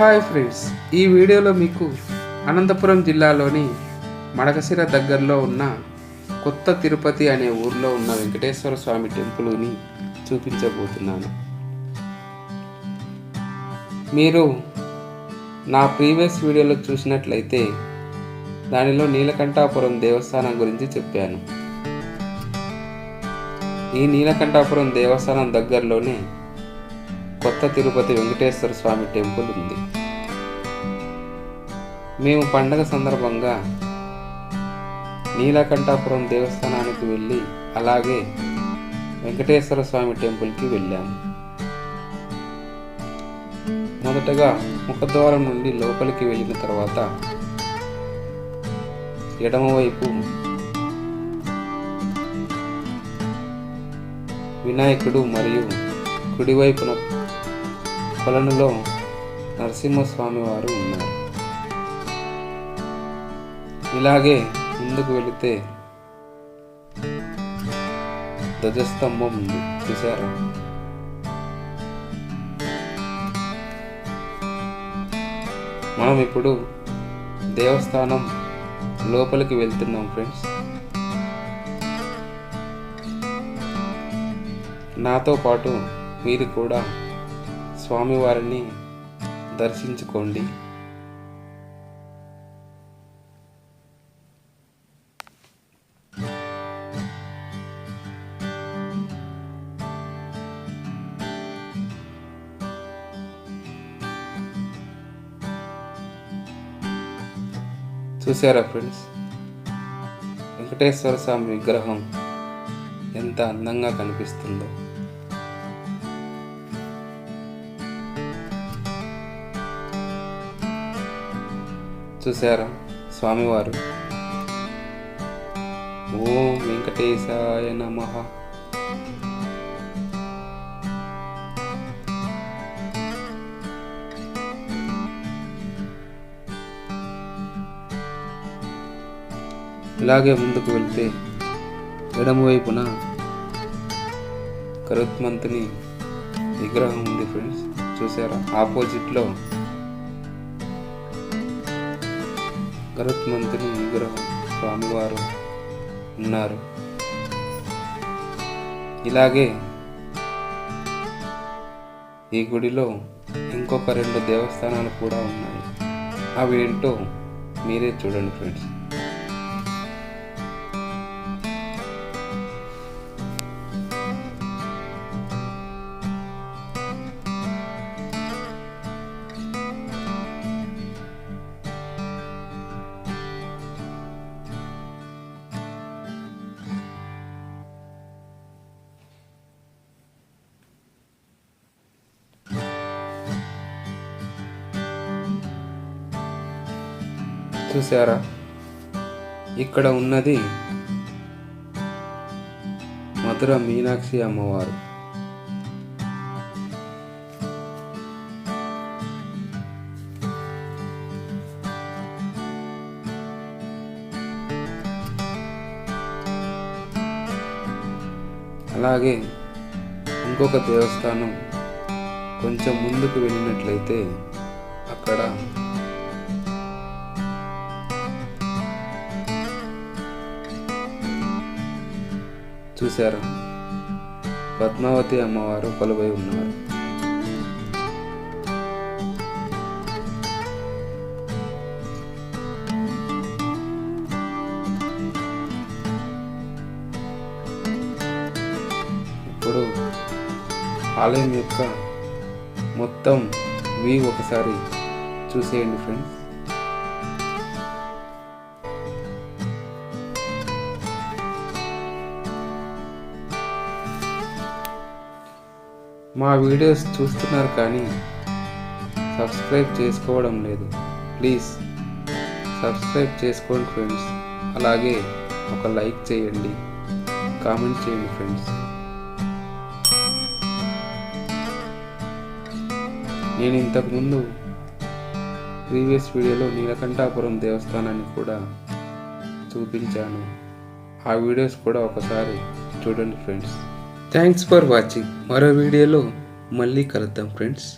Hi friends ఈ వీడియోలో మీకు అనంతపురం జిల్లాలోని మడకసిర దగ్గరలో ఉన్న కొత్త తిరుపతి అనే ఊర్లో ఉన్న వెంకటేశ్వర స్వామి టెంపుల్ని చూపించబోతున్నాను. మీరు నా ప్రీవియస్ వీడియోలో చూసినట్లయితే దానిలో నీలకంఠాపురం దేవస్థానం గురించి చెప్పాను. ఈ నీలకంఠాపురం దేవస్థానం దగ్గరలోనే కొత్త తిరుపతి వెంకటేశ్వర స్వామి టెంపుల్ ఉంది. మేము పండగ సందర్భంగా నీలకంఠాపురం దేవస్థానానికి వెళ్ళి అలాగే వెంకటేశ్వర స్వామి టెంపుల్కి వెళ్ళాము మొదటగా ముఖద్వారం నుండి లోపలికి వెళ్ళిన తర్వాత ఎడమవైపు వినాయకుడు మరియు కుడివైపున కొలనులో నరసింహస్వామి వారు ఉన్నారు. ఇలాగే ముందుకు వెళితే ధ్వజస్తంభం ఉంది. చూసారా మనం ఇప్పుడు దేవస్థానం లోపలికి వెళ్తున్నాం ఫ్రెండ్స్. నాతో పాటు మీరు కూడా స్వామివారిని దర్శించుకోండి. చూసారా ఫ్రెండ్స్? వెంకటేశ్వర స్వామి విగ్రహం ఎంత అందంగా కనిపిస్తుందో. చూసారా స్వామివారు. ఓం వెంకటేశాయ నమ. ఇలాగే ముందుకు వెళ్తే ఎడమవైపున కరుత్మంతుని విగ్రహం ఉంది ఫ్రెండ్స్. చూసారా ఆపోజిట్లో భరత్ మంత్రి విగ్రహం స్వామివారు ఉన్నారు. ఇలాగే ఈ గుడిలో ఇంకొక రెండు దేవస్థానాలు కూడా ఉన్నాయి. అవి ఏంటో మీరే చూడండి ఫ్రెండ్స్. చూసారా ఇక్కడ ఉన్నది మధుర మీనాక్షి అమ్మవారు. అలాగే ఇంకొక దేవస్థానం కొంచెం ముందుకు వెళ్ళినట్లయితే అక్కడ చూశారు. పద్మావతి అమ్మవారు కొలువై ఉన్నారు. ఇప్పుడు ఆలయం యొక్క మొత్తం వ్యూ ఒకసారి చూసేయండి ఫ్రెండ్స్ మా వీడియోస్ చూస్తున్నారు కానీ సబ్స్క్రైబ్ చేసుకోవడం లేదు. ప్లీజ్ సబ్స్క్రైబ్ చేసుకోండి ఫ్రెండ్స్. అలాగే ఒక లైక్ చేయండి. కామెంట్ చేయండి ఫ్రెండ్స్. నేను ఇంతకుముందు ప్రీవియస్ వీడియోలో నీలకంఠాపురం దేవస్థానాన్ని కూడా చూపించాను. ఆ వీడియోస్ కూడా ఒకసారి చూడండి ఫ్రెండ్స్. థ్యాంక్స్ ఫర్ వాచింగ్ మరో వీడియోలో మళ్ళీ కలుద్దాం ఫ్రెండ్స్